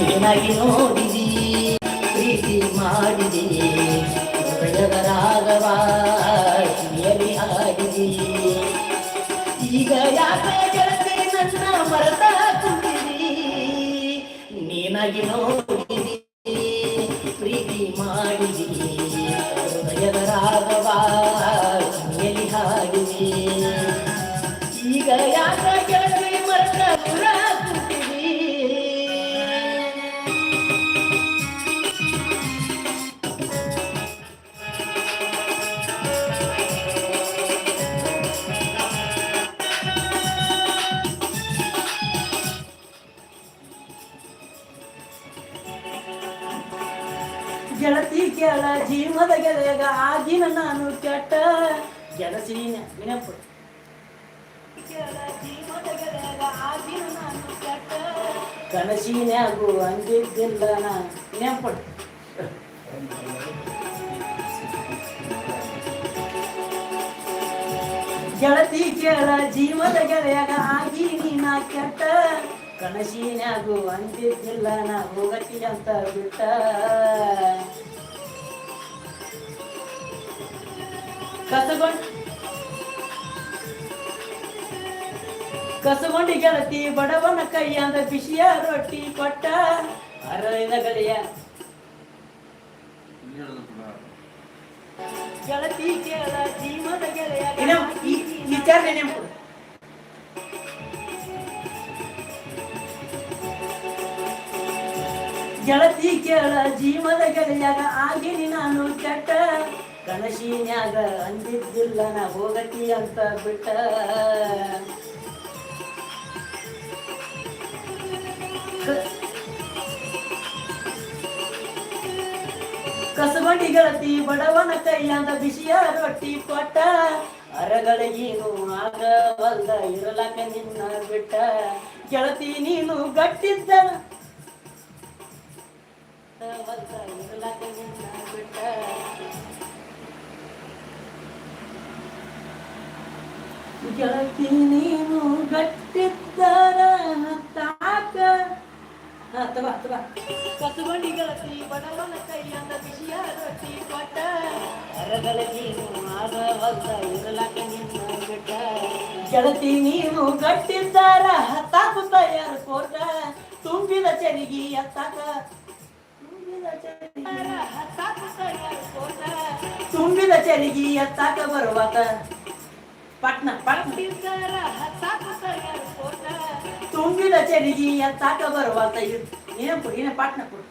ನೀನಾಗಿ ನೋಡಿದಿ, ಪ್ರೀತಿ ಮಾಡಿದಿ ಹೃದಯದ ರಾಗವ ಕಿವಿಯಲ್ಲಿ ಹಾಡಿದಿ. ಈಗ ಯಾಕೆ ಗೆಳತಿ ನನ್ನ ಮರೆತ ಕುಂದಿದಿ ನೀನಾಗಿ ನೋಡಿದಿ, ಪ್ರೀತಿ ಮಾಡಿದಿ ಹೃದಯದ ರಾಗವ ಕಿವಿಯಲ್ಲಿ ಹಾಡಿದಿ. ಈಗ ಯಾಕೆ ಜೀವದ ಗೆಳೆಯಗ ಆಗಿನ ನಾನು ಕೆಟ್ಟ ಗೆಳಸಿ ನೆನಪು ನಾನು ಕನಸಿನ್ಯಾಗು ಅಂದಿದ್ದಿಲ್ಲ ನಾ ನೆನಪು ಗೆಳತಿ ಕೇಳ, ಜೀವದ ಗೆಳೆಯಾಗ ಆಗಿ ನೀನ ಕೆಟ್ಟ. ಕನಸಿನ್ಯಾಗು ಅಂದಿದ್ದಿಲ್ಲ ನಾ, ಹೋಗತಿ ಅಂತ ಬಿಟ್ಟ. ಕಸಗೊಂಡ್ ಕಸಗೊಂಡಿ ಗೆಳತಿ ಬಡವನ ಕೈಯಂದ ಬಿಸಿಯ ರೊಟ್ಟಿ ಕೊಟ್ಟ ಅರಳಿನ ಗೆಳೆಯ ಗೆಳತಿ ಕೇಳ ಜೀವನ ಗೆಳೆಯ ವಿಚಾರ ನೆನಪು ಗೆಳತಿ ಕೇಳ ಜೀವದ ಗೆಳೆಯಾಗ ಆಗಿನಿ ನಾನು ಕೆಟ್ಟ ಕನಸಿನ್ಯಾಗ ಅಂದಿದ್ದಿಲ್ಲ, ನಾ ಹೋಗತಿ ಅಂತ ಬಿಟ್ಟ. ಕಸಬಂಡಿಗಳತಿ ಕಸಬಂಡಿ ಗೆಳತಿ ಬಡವನ ಕೈಯಂದ ಬಿಸಿಯ ರೊಟ್ಟಿ ಕೊಟ್ಟ. ಅರಗಳಿಗೇನು ಆಗವಲ್ಲ ಇರಲಕ ನಿನ್ನ ಬಿಟ್ಟ. ಗೆಳತಿ ನೀನು ಗಟ್ಟಿದ್ದ. ಇರಲಕ ನಿನ್ನ ಬಿಟ್ಟ. ಗೆಳತಿ ನೀನು ಗಟ್ಟಿದ್ದರ ತಾಕ. ಅಥವಾ ಅಥವಾ ಕಸುಬಂಡಿ ಗೆಳತಿ ಬಡವನ ಕೈಯಂದ ಬಿಸಿಯ ರೊಟ್ಟಿ ಕೊಟ್ಟ. ಅರಗಳಗೇನು ಆಗವಲ್ದ ಇರಲಕ ನಿನ್ನ ಬಿಟ್ಟ. ಗೆಳತಿ ನೀನು ಗಟ್ಟಿದ್ದಾರ ಹತ್ತಾಕು ತಯಾರು ಕೋಟ ತುಂಬಿದ ಚರಿಗಿ ಎತ್ತಾಕ. ತುಂಬಿದ ಚರಿಗಿ ಹತ್ತಾಕು ತಯಾರು ಕೋಟ ತುಂಬಿದ ಚೆರಿಗಿ ಎತ್ತಾಕ ಬರುವಾತ. ಪಟ್ನ ಪಟ್ನ ತುಂಬಿದ ಚೆರಿಗಿ ಎತ್ತಾಕ ಇದು. ಏನ ಕೊಡಿ ಏನ ಪಟ್ನ ಕೊಡು.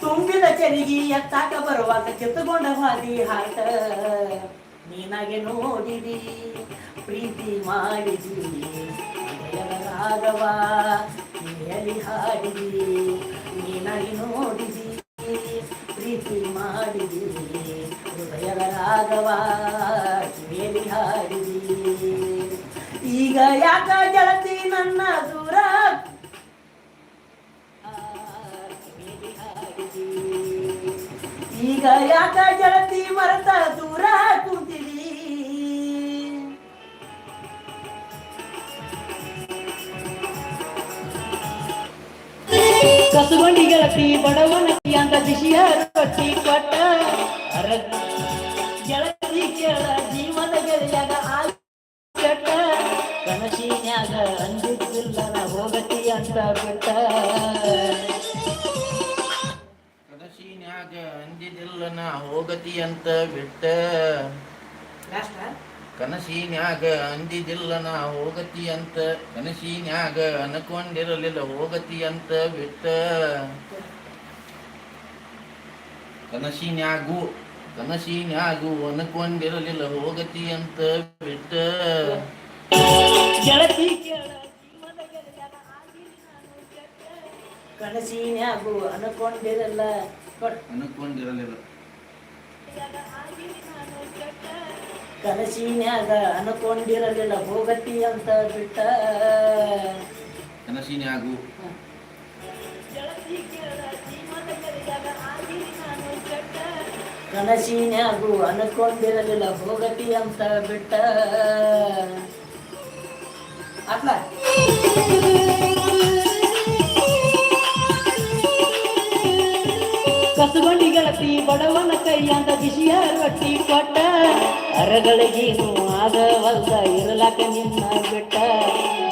ತುಂಬಿದ ಚೆರಿಗಿ ಎತ್ತಾಕ ಬರುವಾಗ ಕಿತ್ತುಕೊಂಡ ಹಾದಿ ಹಾಟ ನೀನಾಗೆ ನೋಡಿದಿ ಪ್ರೀತಿ ಮಾಡಿದಿ ರಾಗವ ಕಿವಿಯಲ್ಲಿ ಹಾಡಿದಿ. ನೀನಾಗೆ ನೋಡಿದಿ ಪ್ರೀತಿ ಮಾಡಿದಿ. ಹೃದಯದ ರಾಗವ ಕಿವಿಯಲ್ಲಿ ಹಾಡಿದಿ. ಈಗ ಯಾಕ ಗೆಳತಿ ನನ್ನ ದೂರ? ಈಗ ಯಾಕ ಗೆಳತಿ ಮರತ ದೂರ? ಕುಂತಿದಿ ಕಸುಗೊಂಡಿ ಗೆಳತಿ ಬಡವನ ಅಂತ ಬಿಸಿಯ ರೊಟ್ಟಿ ಕೊಟ್ಟ. ಗೆಳತಿ ಕೇಳ ಜೀವನ ಗೆಳೆಯಾಗ ಆ ಕೆಟ್ಟ. ಕನಸಿನ್ಯಾಗ ಅಂದಿದ್ದಿಲ್ಲ ಹೋಗತಿ ಅಂತ ಬಿಟ್ಟ. ಕನಸಿನ್ಯಾಗ ಅಂದಿದಿಲ್ಲ ನಾ ಹೋಗತಿ ಅಂತ ಬಿಟ್ಟ. ಕನಸಿನ್ಯಾಗ ಅಂದಿದಿಲ್ಲ ನಾ ಹೋಗತಿ ಅಂತ ಕನಸಿನ್ಯಾಗ ಅನ್ಕೊಂಡಿರಲಿಲ್ಲ ಹೋಗತಿ ಅಂತ ಬಿಟ್ಟ. ಕನಸಿನ್ಯಾಗು ಕನಸಿನ್ಯಾಗು ಅನ್ಕೊಂಡಿರಲಿಲ್ಲ ಹೋಗತಿ ಅಂತ ಬಿಟ್ಟ. ಕನಸಿನ್ಯಾಗು ಅನ್ಕೊಂಡಿರಲ್ಲ ಅನ್ಕೊಂಡಿರಲಿಲ್ಲ. ಕನಸಿನ್ಯಾಗ ಅನ್ಕೊಂಡಿರಲಿಲ್ಲ ಹೋಗತಿ ಅಂತ ಬಿಟ್ಟ. ಕನಸಿನ್ಯಾಗು. ಕನಸಿನ್ಯಾಗು ಅನ್ಕೊಂಡಿರಲಿಲ್ಲ ಹೋಗತಿ ಅಂತ ಬಿಟ್ಟ. ಅಟ್ಲ ಕಸುಬಂಡಿ ಗಳತಿ ಬಡವನ ಕೈಯಂದ ಬಿಸಿಯ ರೊಟ್ಟಿ ಕೊಟ್ಟ ಅರಗಳಿಗೇನು ಆಗವಲ್ದ ಇರಲಾಕ ನಿನ್ನ ಬಿಟ್ಟ.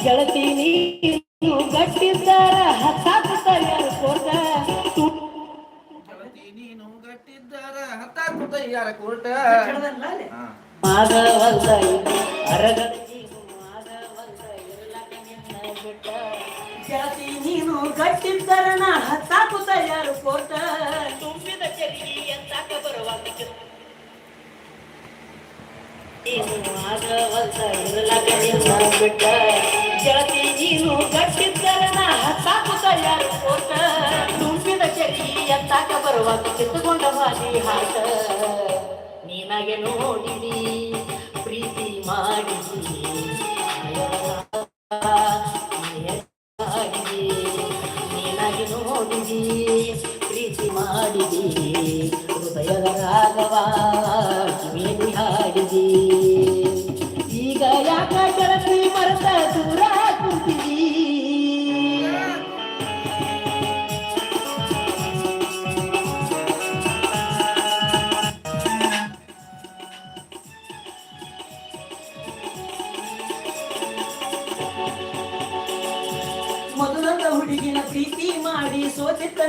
ಗೆಳತಿ ನೀನು ಗಟ್ಟಿದ್ದಾರ ಹತ್ತಾಕು ತಯಾರು ಕೊಟ್ಟ ಗೆಳತಿ ನೀನು ಗಟ್ಟಿದ್ದಾರ ಹತ್ತಾಕು ತಯ್ಯಾರ ಕೋಟ ಹಾ. ಆಗವಲ್ದ ಅರಗಳಿಗೇನು ಆಗವಲ್ದ ಇರಲಾಕ ನಿನ್ನ ಬಿಟ್ಟ. ಗೆಳತಿ ನೀನು ಗಟ್ಟಿದ್ದಾರ ನಾ ಹತ್ತಾಕು ತಯಾರು ಕೋಟ. ತುಂಬಿದ ಚೆರಿಗೆ ಎಂತಾಕ ಬರುವಾಗ ನೀನು ಆಗವಲ್ದ ಇರಲಾಕ ನಿನ್ನ ಬಿಟ್ಟ. ಗೆಳತಿ ನೀನು ಗಟ್ಟಿದ್ದಾರ ಹತ್ತಾಕು ತಯಾರು ಕೋಟ. ತುಂಬಿದ ಚೆರಿಗೆ ಎಂತಾಕ ಬರುವಾಗ ಕಿತ್ತುಕೊಂಡ ಬಾಲಿ ಹಾಟ. ನೀನಾಗೆ ನೋಡಿದಿ, ಪ್ರೀತಿ ಮಾಡಿದಿ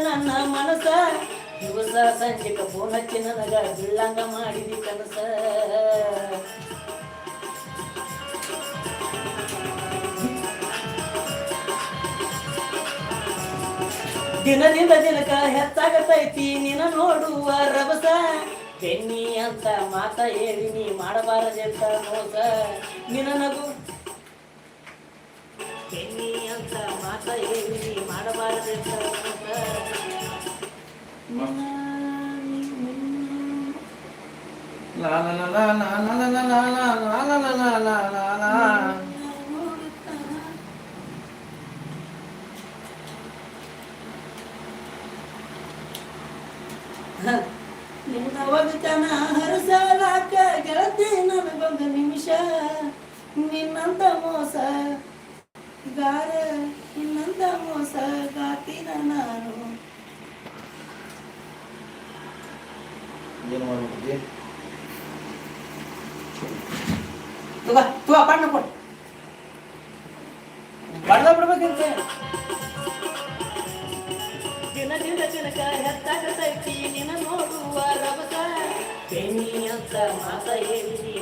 ನನ್ನ ಮನಸ ದಿವಸ ಸಂಜೆಕ ಫೋನ್ ಹಚ್ಚಿ ನನಗ ಬಿಳ್ಳಂಗ ಮಾಡಿದಿ ಕನಸ. ದಿನದಿಂದ ದಿನಕ ಹೆಚ್ಚಾಗತೈತಿ ನಿನ ನೋಡುವ ರಭಸ. ಬೆನ್ನಿ ಅಂತ ಮಾತ ಹೇಳಿ ನೀ ಮಾಡಬಾರದೆಂತ ಮೋಸ. ನಿನ ನಗು ಮಾಡ್ತಾ ಇದ್ದೀವಿ ಮಾಡಬಾರದು ಅಂತ ನಿನ್ನ ಒಗತನ ಹರಸಲಾಕ ಗೆಳತಿ ನನಗೊಂದು ನಿಮಿಷ ನಿನ್ನಂತ ಮೋಸ ಗಾರ ನಿನ್ನಂತ ಮೋಸ ಗಾತಿನ ನಾನು. ಏನು ಮಾಡ್ಬಿಟ್ಟಿದ್ದಿ? ತುಗ ತುಗ ಬಣ್ಣ ಕೊಡು. ಬಣ್ಣ ಬಿಡ್ಬೇಕಂತ. ದಿನದಿಂದ ದಿನಕ ಹೆಚ್ಚಾಗತೈತಿ ನಿನ್ನ ನೋಡುವ ರಭಸ. ಬೆನ್ನಿ ಅಂತ ಮಾತ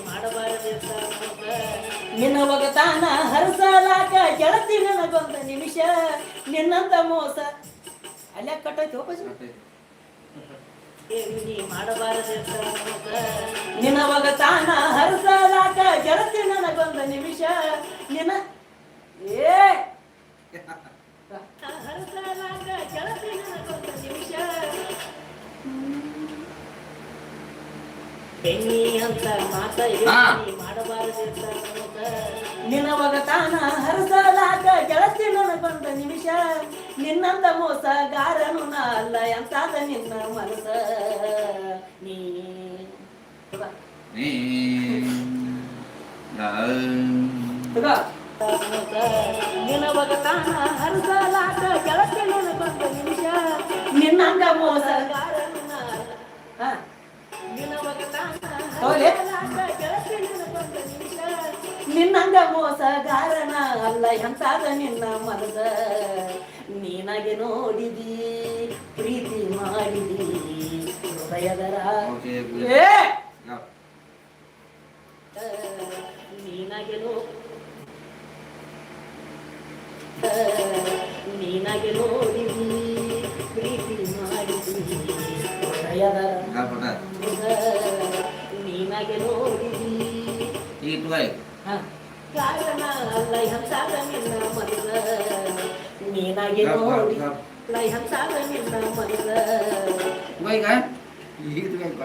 ಮಾಡಬಾರದೆಂತ ನಿನ್ನ ಒಗತಾನ ಹರಸಲಾಕ ಗೆಳತಿ ನನಗೊಂದು ನಿಮಿಷ. ನಿನ್ನಂತ ಮೋಸ. ಅಲ್ಲೇ ಕಟ್ಟೈತಿ ಹೇಳಿ ಮಾಡಬಾರದೆಂತ ನಿನ್ನ ಒಗತಾನ ಹರಸಲಾಕ ಗೆಳತಿ ನನಗೊಂದು ನಿಮಿಷ. ನಿನ್ನ ಏ! ಹರಸಲಾಕ ಗೆಳತಿ ಬೆನ್ನಿ ಅಂತ ಮಾತ ಮಾಡಬಾರದು ನಿನವಗತಾನ ಹರಸಲಾಕ ಗೆಳತಿ ನನ್ನ ಬಂದ ನಿಮಿಷ. ನಿನ್ನಂದ ಮೋಸಗಾರನು ಅಲ್ಲ ಎಂತಾದ ನಿನ್ನ ಮನಸ ನೀ ನಿನವಗತಾನ ಹರಸಲಾಕ ಗೆಳತಿ ನನ್ನ ಬಂದ ನಿಮಿಷ. ನಿನ್ನಂದ ಮೋಸಗಾರನು ಅಲ್ಲ. ನಿನ್ನಂಗ ಮೋಸಗಾರನ ಅಲ್ಲ ಎಂತಾದ ನಿನ್ನ ಮನದ ನೀನಗೆ ನೋಡಿದಿ ಪ್ರೀತಿ ಮಾಡಿದಿ ಹೃದಯದರ. ನೀನಗೆ ನೋ ನೀನಗೆ ನೋಡಿದಿ ಪ್ರೀತಿ ಮಾಡಿದಿ ಹೃದಯದ ಕಾಗೆ ನೋಡಿದಿ ಈಗ ಬಾಯ್ ಕಾರಣ ಲೈ ಹಂಸಾಗ ನಿನ್ನ ಮೊದಲ ನೀನಾಗೆ ನೋಡಿ ಲೈ ಹಂಸಾಗ ನಿನ್ನ ಮೊದಲ ಬಾಯ್ಗ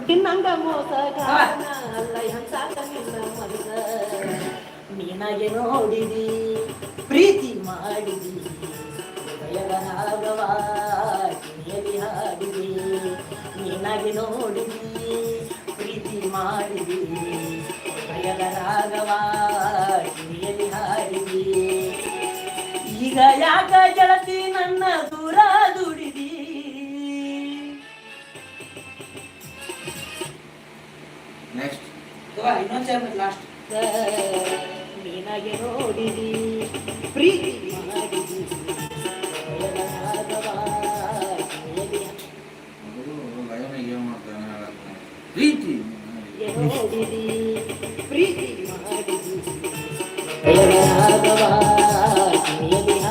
ನಿನ್ನಂಗ ಮೋಸ ಕಾರಣ ಲೈ ಹಂಸಾಗ ನಿನ್ನ ಮೊದಲ ನೀನಾಗೆ ನೋಡಿದಿ ಪ್ರೀತಿ ಮಾಡಿದಿ ಹೃದಯದ ಹಾಗವಾಗಿ ಹಾಡಿದಿ ನೀನಾಗೆ ನೋಡಿದಿ ಮಾರಿದಿ ಭಯದ ರಾಘವ ಹಿರಿಯಲಿ ಹಾರಿದಿ ಈಗ ಯಾಕ ಜಳತಿ ನನ್ನ ದೂರ ದುಡಿದಿ ನೆಕ್ಸ್ಟ್ ಇನ್ನೊಂದು ಚರ್ಮ ಲಾಸ್ಟ್ ನೀನಾಗೆ ನೋಡಿದಿ ಪ್ರೀತಿ ಮಾಡಿದಿ ಭಯದ ರಾಘವ ನೋಡಿದಿ ಪ್ರೀತಿ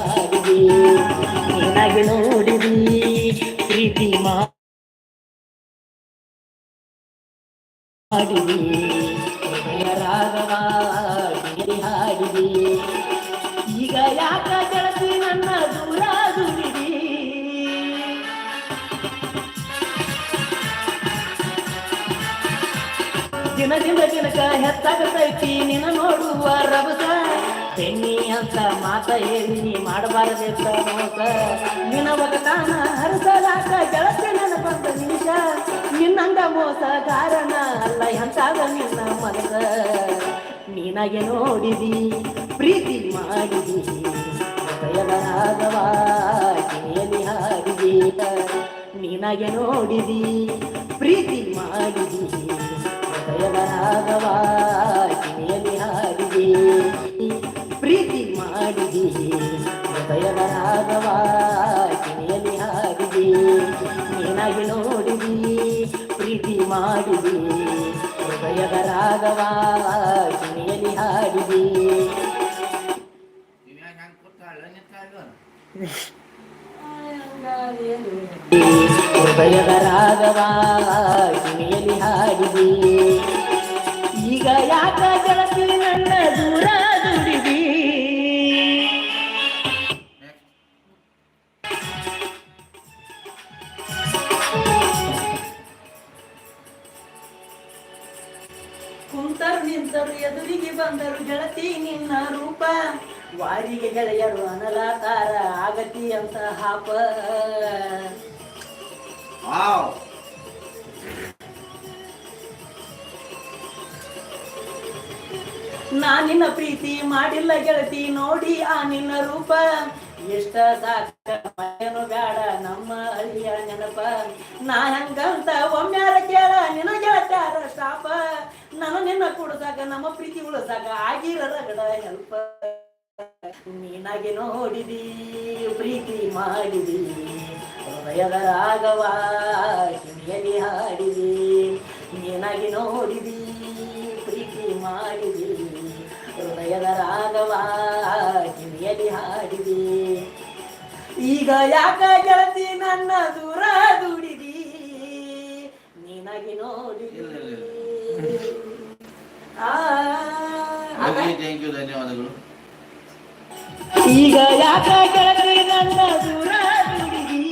ಹಾಡಿದಿ ನೀನಾಗೆ ನೋಡಿದಿ ಪ್ರೀತಿ ಕಿವಿಯಲ್ಲಿ ಹಾಡಿದಿ. ಈಗ ಯಾಕ ದಿನ ದಿನ ದಿನಕ ಹೆಚ್ಚಾಗತೈತಿ ನಿನ್ನ ನೋಡುವ ರಭಸ. ಬೆನ್ನಿ ಅಂತ ಮಾತ ಹೇಳಿ ನೀ ಮಾಡಬಾರದೆ ಮೋಸ ನಿನ್ನ ಒಗತಾನ ಹರಿಸಲಾಕ ಗೆಳತಿ ನನ್ನ ಬಂದ ನಿಮಿಷ ನಿನ್ನಂಗ ಮೋಸ ಕಾರಣ ಅಲ್ಲ ಎಂತಾದ ನಿನ್ನ ಮನಸ. ನೀನಾಗೆ ನೋಡಿದಿ, ಪ್ರೀತಿ ಮಾಡಿದಿ ಕೇಳಿ ಕಿವಿಯಲ್ಲಿ ಹಾಡಿದಿ. ನೀನಾಗೆ ನೋಡಿದಿ, ಪ್ರೀತಿ ಮಾಡಿದಿ. ಹೃದಯದ ಕಿವಿಯಲ್ಲಿ ಹಾಡಿದಿ ಪ್ರೀತಿ ಮಾಡಿದಿ. ಹೃದಯದ ಕಿವಿಯಲ್ಲಿ ಹಾಡಿದಿ ನೀನಾಗಿ ನೋಡಿದಿ? ಪ್ರೀತಿ ಮಾಡಿದಿ. ಹೃದಯದ ರಾಗವ ಕಿವಿಯಲ್ಲಿ ಹಾಡಿದಿ ಹೃದಯದ ರಾಗವ ಕಿವಿಯಲ್ಲಿ ಹಾಡಿದಿ ಯಾಕ ನಾ ನಿನ್ನ ಪ್ರೀತಿ ಮಾಡಿಲ್ಲ ಗೆಳತಿ, ನೋಡಿ ಆ ನಿನ್ನ ರೂಪ. ಎಷ್ಟ ಸಾಕನು ಬೇಡ ನಮ್ಮ ಅಲ್ಲಿಯ ನೆನಪ. ನಾ ಹೆಂಗಂತ ಒಮ್ಮ್ಯಾರ ಕೇಳ ನಿನ್ನ ಗೆಳತ್ಯಾರ ಶಾಪ. ನಾನು ನಿನ್ನ ಕುಡ್ದಾಗ ನಮ್ಮ ಪ್ರೀತಿ ಉಳಿದಾಗ ಆಗಿರ ಗಡ ಹೆಲ್ಪ ನೀನಾಗೆ ನೋಡಿದಿ, ಪ್ರೀತಿ ಮಾಡಿದಿ, ಹೃದಯದ ರಾಗವ ಹಾಡಿದಿ. ನೀನಾಗಿ ನೋಡಿದಿ, ಪ್ರೀತಿ ಮಾಡಿದಿ. ಹೃದಯದ ರಾಗವ ಕಿವಿಯಲ್ಲಿ ಹಾಡಿದಿ. ಈಗ ಯಾಕ ಗೆಳತಿ ನನ್ನ ದೂರ ದುಡಿದಿ? ನೀನಾಗಿ ನೋಡಿ ಧನ್ಯವಾದಗಳು. ಈಗ ಯಾಕ ಗೆಳತಿ ನನ್ನ ದೂರ ದುಡಿದಿ?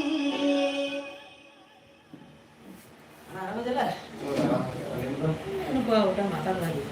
ಆರಾಮದಲ್ಲ ಊಟ ಮಾತಾಡ್ಬಾರ್ದು